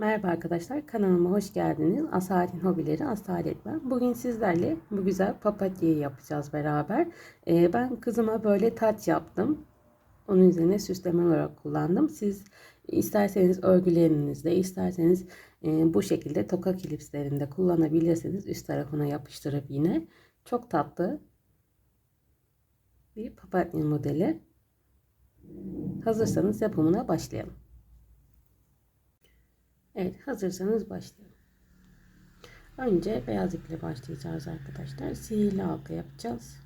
Merhaba arkadaşlar, kanalıma hoş geldiniz. Asalet'in hobileri Asalet ben. Bugün sizlerle bu güzel papatyayı yapacağız beraber. Ee, ben kızıma böyle taç yaptım. Onun üzerine süsleme olarak kullandım. Siz isterseniz örgülerinizde, isterseniz e, bu şekilde toka klipslerinde kullanabilirsiniz. Üst tarafına yapıştırıp yine. Çok tatlı bir papatya modeli. Hazırsanız yapımına başlayalım. Evet hazırsanız başlayalım. Önce beyaz iple başlayacağız arkadaşlar. Sihirli halka yapacağız.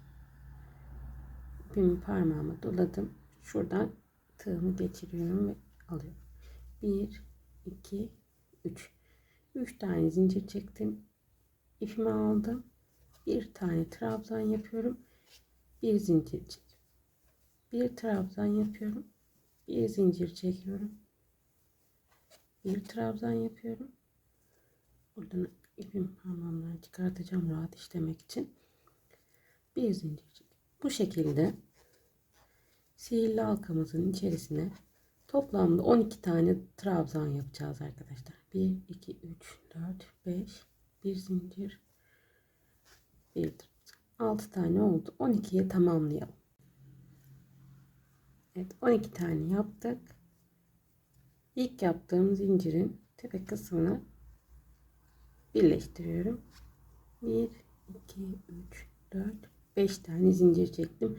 İpimi parmağıma doladım. Şuradan tığımı geçiriyorum ve alıyorum. 1, 2, 3. 3 tane zincir çektim. İpimi aldım. Bir tane trabzan yapıyorum. Bir zincir çek. Bir trabzan yapıyorum. Bir zincir çekiyorum bir trabzan yapıyorum. Buradan ipim parmağımdan çıkartacağım rahat işlemek için. Bir zincir. Bu şekilde sihirli halkamızın içerisine toplamda 12 tane trabzan yapacağız arkadaşlar. 1 2 3 4 5 bir zincir bir trabzan. 6 tane oldu. 12'ye tamamlayalım. Evet 12 tane yaptık. İlk yaptığım zincirin tepe kısmını birleştiriyorum. 1 2 3 4 5 tane zincir çektim.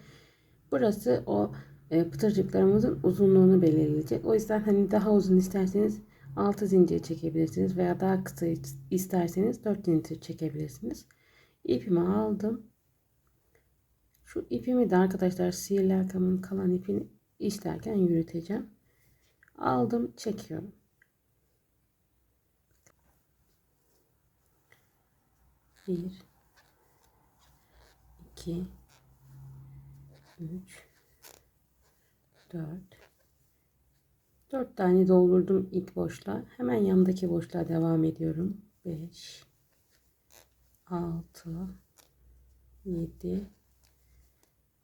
Burası o e, pıtırcıklarımızın uzunluğunu belirleyecek. O yüzden hani daha uzun isterseniz 6 zincir çekebilirsiniz veya daha kısa isterseniz 4 zincir çekebilirsiniz. İpimi aldım. Şu ipimi de arkadaşlar sihirli arkamın kalan ipini işlerken yürüteceğim aldım çekiyorum. Bir, iki, üç, dört, dört tane doldurdum ilk boşluğa. Hemen yanındaki boşluğa devam ediyorum. Beş, altı, yedi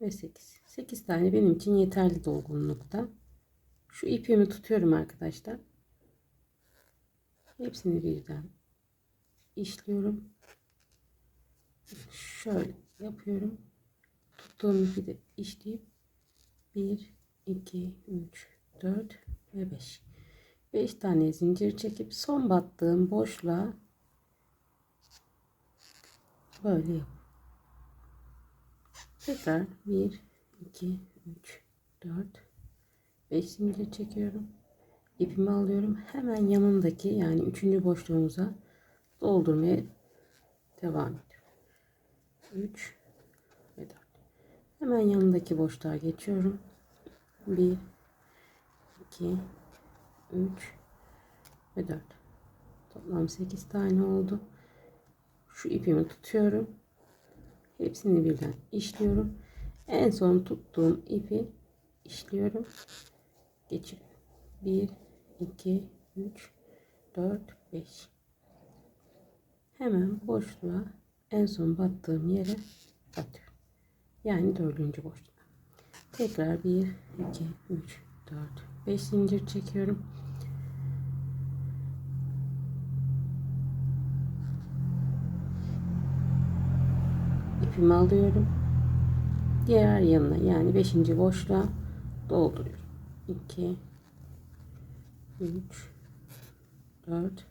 ve sekiz. Sekiz tane benim için yeterli dolgunlukta. Şu ipimi tutuyorum arkadaşlar. Hepsini birden işliyorum. Şöyle yapıyorum. Tuttuğum ipi de işleyip 1, 2, 3, 4 ve 5. 5 tane zincir çekip son battığım boşluğa böyle yap. Tekrar 1, 2, 3, 4, 5 zincir çekiyorum. İpimi alıyorum. Hemen yanındaki yani üçüncü boşluğumuza doldurmaya devam ediyorum. 3 ve 4. Hemen yanındaki boşluğa geçiyorum. 1 2 3 ve 4. Toplam 8 tane oldu. Şu ipimi tutuyorum. Hepsini birden işliyorum. En son tuttuğum ipi işliyorum geçiriyorum. 1, 2, 3, 4, 5. Hemen boşluğa en son battığım yere batıyorum. Yani dördüncü boşluğa. Tekrar 1, 2, 3, 4, 5 zincir çekiyorum. İpimi alıyorum. Diğer yanına yani 5. boşluğa dolduruyorum. 2 3 4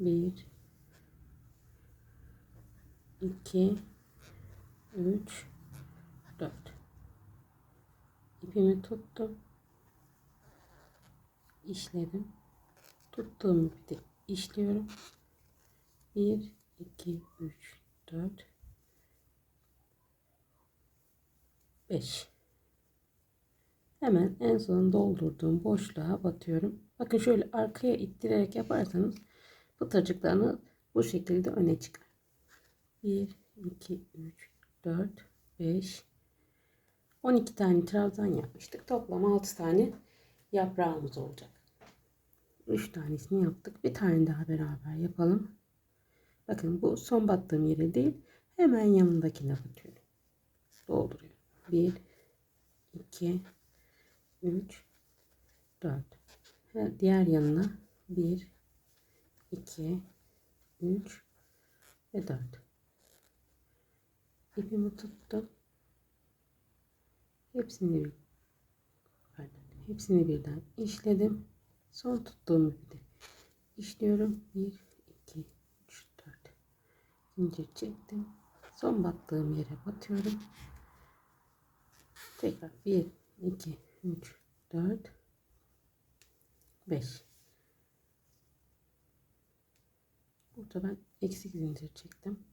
1 2 3 4 ipimi tuttum. İşledim. Tuttuğum ipi de işliyorum. 1 2 3 4 5 Hemen en son doldurduğum boşluğa batıyorum. Bakın şöyle arkaya ittirerek yaparsanız pıtırcıklarını bu şekilde öne çıkar. 1, 2, 3, 4, 5, 12 tane trabzan yapmıştık. Toplam 6 tane yaprağımız olacak. 3 tanesini yaptık. Bir tane daha beraber yapalım. Bakın bu son battığım yere değil. Hemen yanındakine batıyorum. Dolduruyorum. 1, 2, 3 4 diğer yanına 1 2 3 ve 4 ipimi tuttum. Hepsini bir pardon, hepsini birden işledim. Son tuttuğum ipi de işliyorum. 1 2 3 4 zincir çektim. Son battığım yere batıyorum. Tekrar 1 2 3 4 5 burada ben eksik zincir çektim.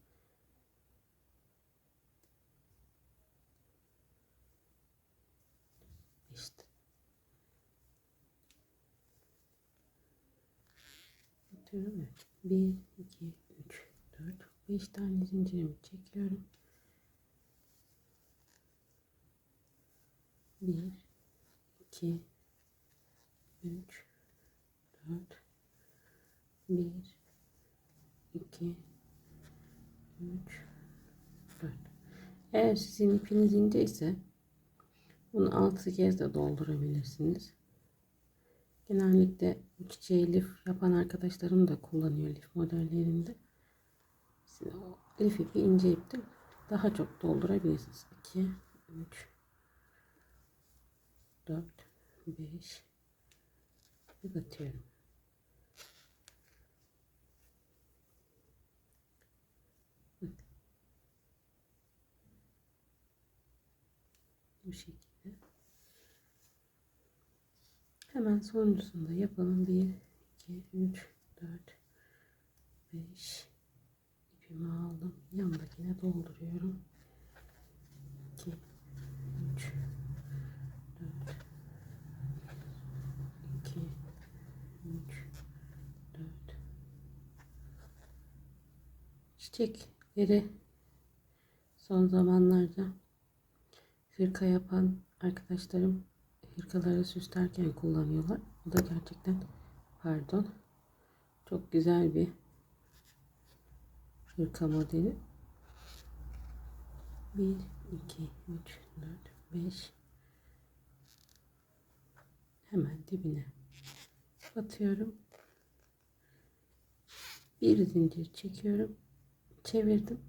İşte Atıyorum evet. 1 2 3 4 5 tane zincirimi çekiyorum. 1 2 3 4 1 2 3 4 eğer sizin ipiniz ince ise bunu 6 kez de doldurabilirsiniz. Genellikle çiçeği lif yapan arkadaşlarım da kullanıyor lif modellerinde. Siz o lif ipi ince ipti daha çok doldurabilirsiniz. 2 3 4 5 bir batıyorum. Bu şekilde. Hemen sonuncusunu yapalım. 1 2 3 4 5 ipimi aldım. Yanındakine dolduruyorum 2 3 4 2 3 4 çiçekleri son zamanlarda hırka yapan arkadaşlarım hırkaları süslerken kullanıyorlar. Bu da gerçekten pardon çok güzel bir hırka modeli. 1 2 3 4 5 hemen dibine batıyorum. Bir zincir çekiyorum. Çevirdim.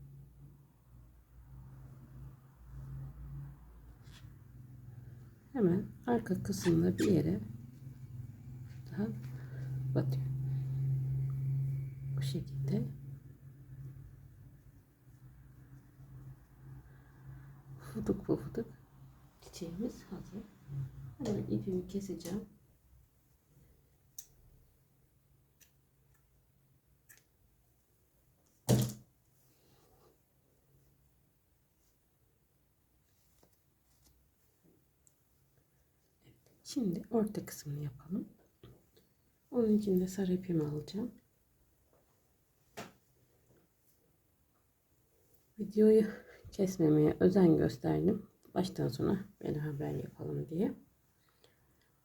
hemen arka kısmında bir yere daha batıyor. Bu şekilde fuduk pufuduk çiçeğimiz hazır. Hemen ipimi keseceğim. Şimdi orta kısmını yapalım. Onun için de sarı ipimi alacağım. Videoyu kesmemeye özen gösterdim. Baştan sona beraber yapalım diye.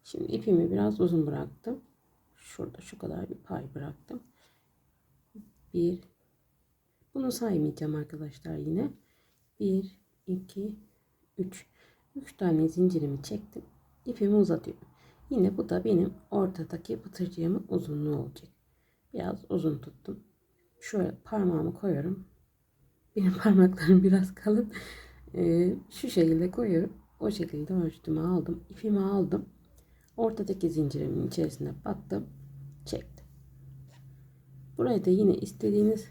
Şimdi ipimi biraz uzun bıraktım. Şurada şu kadar bir pay bıraktım. Bir bunu saymayacağım arkadaşlar yine. 1 2 3 3 tane zincirimi çektim ipimi uzatıyorum. Yine bu da benim ortadaki pıtırcığımın uzunluğu olacak. Biraz uzun tuttum. Şöyle parmağımı koyuyorum. Benim parmaklarım biraz kalın. Ee, şu şekilde koyuyorum. O şekilde ölçtümü aldım. ipimi aldım. Ortadaki zincirimin içerisine battım. Çektim. Burayı da yine istediğiniz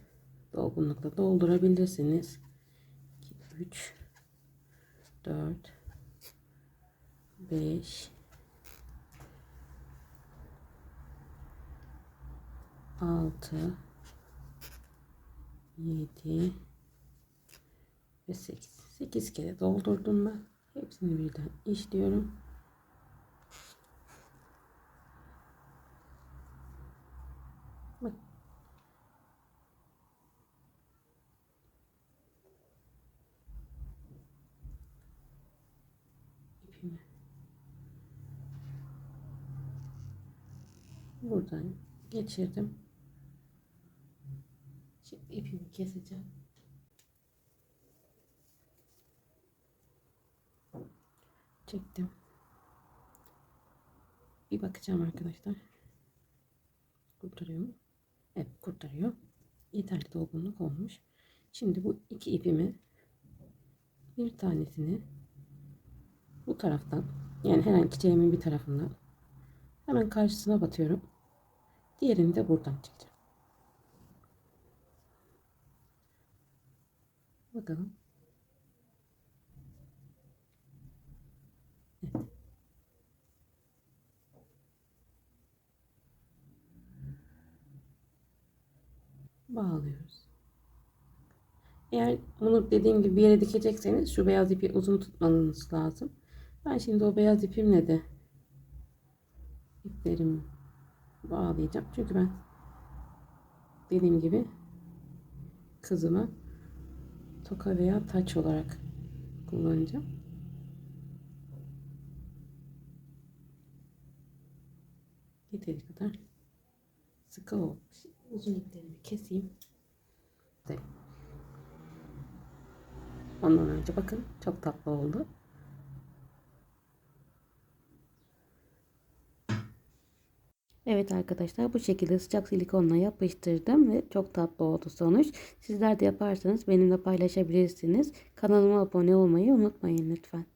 dolgunlukla doldurabilirsiniz. 2, 3 4 5 6 7 ve 8 8 kere doldurdum ben. Hepsini birden işliyorum bak ipimi buradan geçirdim. Şimdi ipimi keseceğim. Çektim. Bir bakacağım arkadaşlar. Kurtarıyor mu? Evet kurtarıyor. Yeterli dolgunluk olmuş. Şimdi bu iki ipimi bir tanesini bu taraftan yani herhangi çiçeğimin bir tarafından hemen karşısına batıyorum. Diğerini de buradan çekeceğim. Bakalım. Evet. Bağlıyoruz. Eğer bunu dediğim gibi bir yere dikecekseniz şu beyaz ipi uzun tutmanız lazım. Ben şimdi o beyaz ipimle de iplerimi bağlayacağım. Çünkü ben dediğim gibi kızıma toka veya taç olarak kullanacağım. Yeteri kadar sıkı olmuş. Uzun iplerimi keseyim. Ondan önce bakın çok tatlı oldu. Evet arkadaşlar bu şekilde sıcak silikonla yapıştırdım ve çok tatlı oldu sonuç. Sizler de yaparsanız benimle paylaşabilirsiniz. Kanalıma abone olmayı unutmayın lütfen.